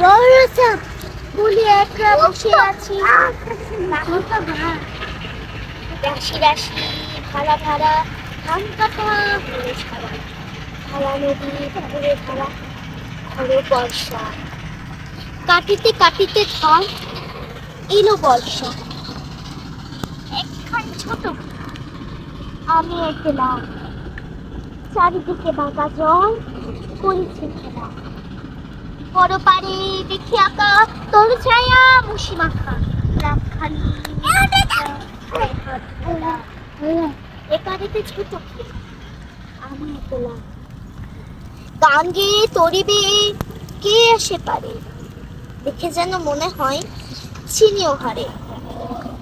গর্জে বলি একরা বসে আছি। রাশি রাশি, ভাড়া ভাড়া, ধান কাটা ভাড়া নদী পুকুরে ধারা ঘরে বর্ষা। কাটিতে কাটিতে ধান, এলো বর্ষা। একখান ছোট আমি একলা। চারিদিকে বাঁকা জল করেছে খেলা বড় পারে দেখি আঁকা তোর ছায়া মুসি মাখা। রাখালি এপারেতে ছোট আমি একলা। গান গেয়ে তরিবে কে আসে পারে? দেখে যেন মনে হয় চিনিও হারে।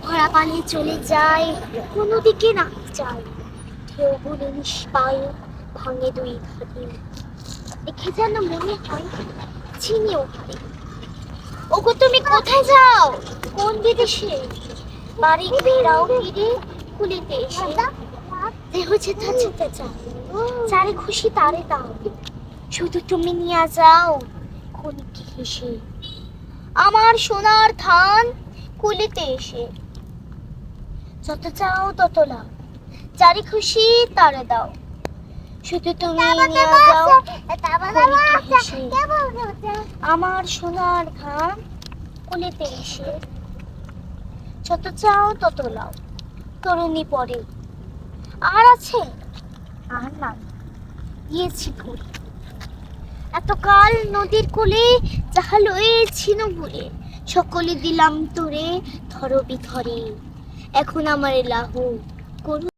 ভরা পানি চলে যায়, কোনো দিকে না যায়। ভাঙে দুই দেখে যেন মনে হয় চিনিও হারে ওগো, তুমি কোথায় যাও? কোন বিদেশে? বাড়ি ফিরে কুলিতে এসে। দেহ চেতা চেতে যারে খুশি তারে দাও। শুধু তুমি নিয়ে যাও ক্ষণিকে হেসে। আমার সোনার ধান কুলিতে এসে। যত চাও তত লাও। যারে খুশি তারে দাও। শুধু তুমি নিয়ে যাও। আমার সোনার ধান কুলিতে এসে। যত চাও তত লাও তরুণী পরে। আর আছে? আর না গিয়েছি ঘুরে। এতকাল নদীর কোলে যাহা লয়েছিল ভুলে সকলে দিলাম তোরে ধরবি ধরে এখন আমার লাহু করু